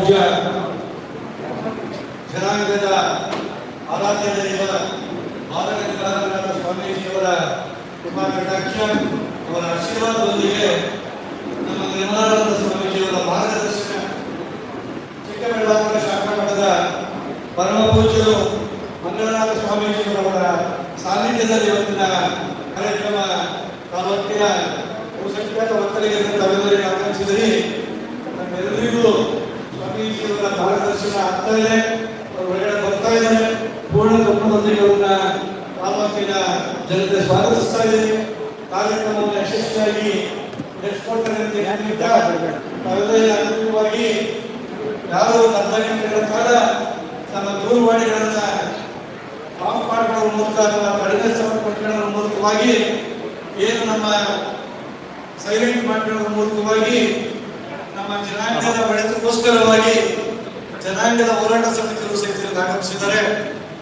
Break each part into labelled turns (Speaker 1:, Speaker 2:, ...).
Speaker 1: ಪೂಜ್ಯ ಜನಾಂಗದ ಆರಾಧ್ಯ ದೈವ ಬಾಲಗಂಗಾಧರನಾಥ ಸ್ವಾಮೀಜಿಯವರ ಕೃಪಾ ಕಟಾಕ್ಷ ಅವರ ಆಶೀರ್ವಾದದೊಂದಿಗೆ ನಮ್ಮ ನಿರ್ಮಲಾನಂದ ಸ್ವಾಮೀಜಿಯವರ ಮಾರ್ಗದರ್ಶನ ಚಿಕ್ಕಬಳ್ಳಾಪುರ ಶಾಖಾ ಮಠದ ಪರಮ ಪೂಜ್ಯರು ಮಂಗಳನಾಥ ಸ್ವಾಮೀಜಿಯವರವರ ಸಾನ್ನಿಧ್ಯದಲ್ಲಿ ಇವತ್ತಿನ ಕಾರ್ಯಕ್ರಮ ತಾಲೂಕಿನ ಬಹುಸಂಖ್ಯಾತ ಭಕ್ತರಿಗೆ ತಾವೆಲ್ಲರಿಗೆ ಆಗಮಿಸಿದರೆ. ನಮ್ಮೆಲ್ಲರಿಗೂ ಸ್ವಾಮೀಜಿಯವರ ಮಾರ್ಗದರ್ಶನ ಆಗ್ತಾ ಇದೆ. ಒಳಗಡೆ ಬರ್ತಾ ಇದ್ದಾರೆ. ಪೂರ್ಣ ಗಮನದೊಂದಿಗೆ ಅವರನ್ನ ತಾಲೂಕಿನ ಜನತೆ ಸ್ವಾಗತಿಸ್ತಾ ಇದೆ. ಕಾರ್ಯಕ್ರಮವನ್ನು ಯಶಸ್ವಿಯಾಗಿ ನಡೆಸ್ಕೊಡ್ತಾರೆ ಅಂತ ಹೇಳಿದ್ದ ತಾವೆಲ್ಲ ಅನುಕೂಲವಾಗಿ ಯಾರು ಅರ್ಧ ಗಂಟೆಗಳ ಕಾಲ ತಮ್ಮ ದೂರವಾಣಿಗಳನ್ನ ಆಫ್ ಮಾಡ್ಕೊಳ್ಳೋ ಮೂಲಕ ಅಥವಾ ಕಡಿಮೆ ಪಟ್ಕೊಳ್ಳೋದ್ರ ಮೂಲಕವಾಗಿ ಏನು ನಮ್ಮ ಸೈಲೆಂಟ್ ಮಾಡಿಕೊಳ್ಳುವ ಮೂಲಕವಾಗಿ ನಮ್ಮ ಜನಾಂಗದ ಒಳಿತಕ್ಕೋಸ್ಕರವಾಗಿ ಜನಾಂಗದ ಹೋರಾಟ ಸಮಿತಿಗಳು ಸಹಿತ ಆಗಮಿಸಿದ್ದಾರೆ.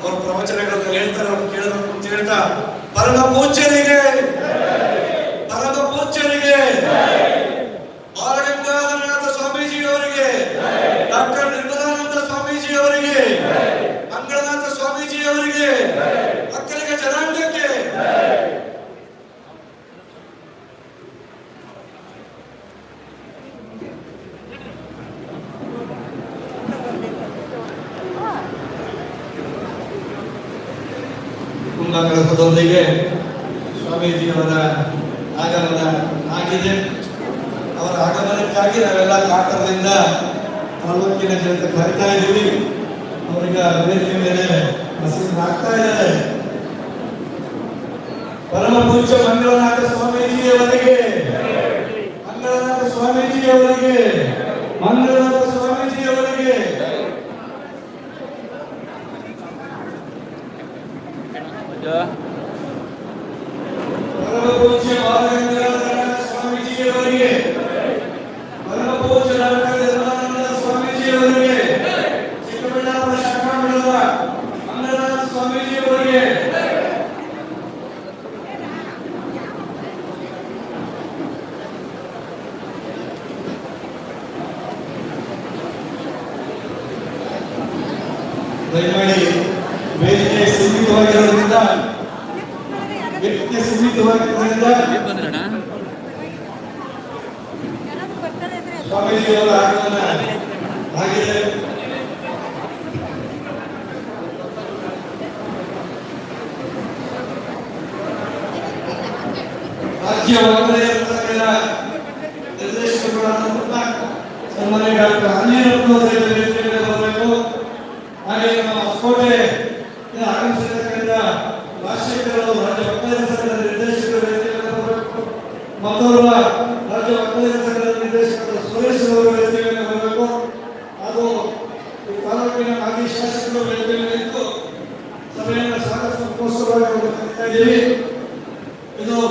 Speaker 1: ಅವರ ಪ್ರವಚನಗಳನ್ನು ಹೇಳ್ತಾರೆ, ಅವ್ರು ಕೇಳಬೇಕು ಅಂತ ಹೇಳ್ತಾ ಪರಮ ಪೂಜ್ಯರಿಗೆ ಪರಮ ಪೂಜ್ಯರಿಗೆ ಬಾಲಗಂಗಾಧರನಾಥ ಸ್ವಾಮೀಜಿ ಅವರಿಗೆ ಡಾಕ್ಟರ್ ನಿರ್ಮಲಾನಂದ ಸ್ವಾಮೀಜಿ ಅವರಿಗೆ ಮಂಗಳನಾಥ ಸ್ವಾಮೀಜಿ ಅವರಿಗೆ ಮಕ್ಕಳಿಗೆ ಜನಾಂಗಕ್ಕೆ ಕುಂಭಕಲಸದೊಂದಿಗೆ ಸ್ವಾಮೀಜಿಯವರ ಆಗಮನ ಆಗಿದೆ. ಅವರ ಆಗಮನಕ್ಕಾಗಿ ನಾವೆಲ್ಲ ಕಾತರದಿಂದ ತಾಲೂಕಿನ ಜನತೆ ಕರಿತಾ ಇದ್ದೀವಿ. ಅವರಿಗೆ ವೇದಿಕೆ ಮೇಲೆ ಆಗ್ತಾ ಇದ್ದಾರೆ. ಪರಮ ಪೂಜ್ಯ ಮಂಗಳನಾಥ ಸ್ವಾಮೀಜಿಯವರಿಗೆ ಮಂಗಳನಾಥ ಸ್ವಾಮೀಜಿಯವರಿಗೆ ಮಂಗಳನಾಥ ಸ್ವಾಮೀಜಿಯವರಿಗೆ ಪರಮ ಪೂಜ್ಯ ಬಾಲಗಂಗಾಧರನಾಥ ಸ್ವಾಮೀಜಿಯವರಿಗೆ ಪರಮ ಪೂಜ್ಯ ಡಾಕ್ಟರ್ ನಿರ್ಮಲಾನಂದ ಸ್ವಾಮೀಜಿಯವರಿಗೆ ಚಿಕ್ಕಬಳ್ಳಾಪುರ ಶಾಖಾ ಮಠದ ಮಂಗಳನಾಥ ಸ್ವಾಮೀಜಿಯವರಿಗೆ ದಯಮಾಡಿ ವೇದಿಕೆ ಸೀಮಿತವಾಗಿರೋದ್ರಿಂದ ವೇದಿಕೆ ಸೀಮಿತವಾಗಿರೋದ್ರಿಂದ ಸ್ವಾಮೀಜಿಯವರ ಆಗಮನ ಆಗಿದೆ. అతి నిర్దేశించబడాలనుకుంటున్నాను సన్మాన్య డాక్టర్ ఆంజనేయులు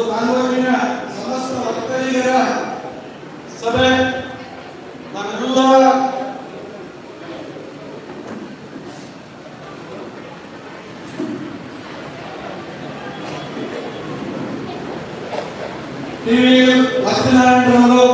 Speaker 1: ತಾಲೂಕಿನ ಸಮಸ್ತ ವಕ್ತರಿಗರ ಸಭೆ. ನಾವೆಲ್ಲ ಟಿವಿ ಲಕ್ಷ್ಮೀನಾರಾಯಣರವರು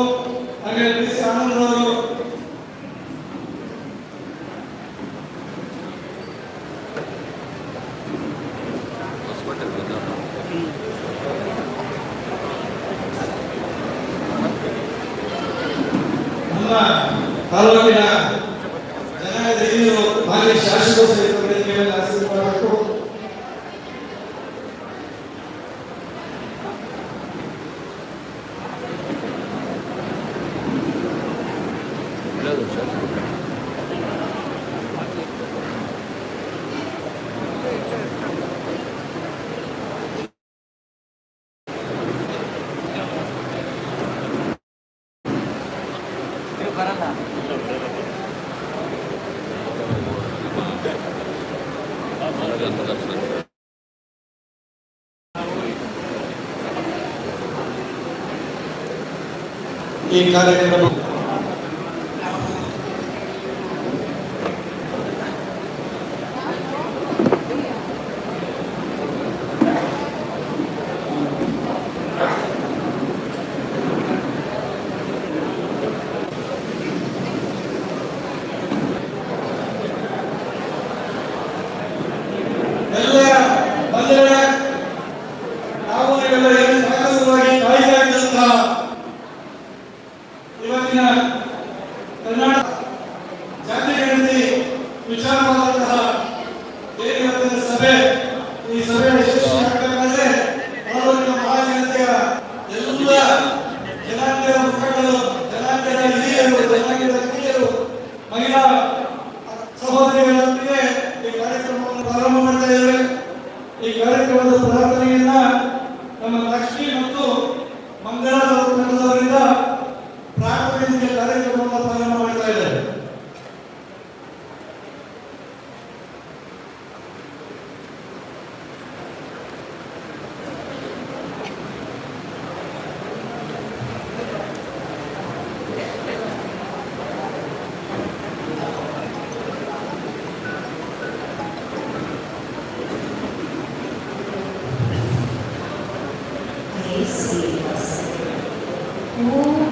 Speaker 1: ನಮ್ಮ ತಾಲೂಕಿನ ಜನಾಂಗದ ಹಿರಿಯರು ಮಾಜಿ ಶಾಸಕರು ಸಹಿತ ವೇದಿಕೆ ಮೇಲೆ ಆಸೀನರಾಗಬೇಕು ಈ ಕಾರ್ಯಕ್ರಮ ಸಭೆ ಈ ಸಭೆ ಯಶಸ್ವಿಯಾಗಬೇಕಾದ್ರೆ ಅವರನ್ನು ಮಹಾಜನತೆಯ ಎಲ್ಲ ಜನಾಂಗದ ಮುಖಂಡರು ಜನಾಂಗದ ಹಿರಿಯರು, ಜನಾಂಗದ ಮಹಿಳಾ ಸಹೋದರಿಗಳೊಂದಿಗೆ ಈ ಕಾರ್ಯಕ್ರಮವನ್ನು ಪ್ರಾರಂಭ ಮಾಡ್ತಾ ಇದ್ದಾರೆ. ಈ ಕಾರ್ಯಕ್ರಮದ they see us. Ooh.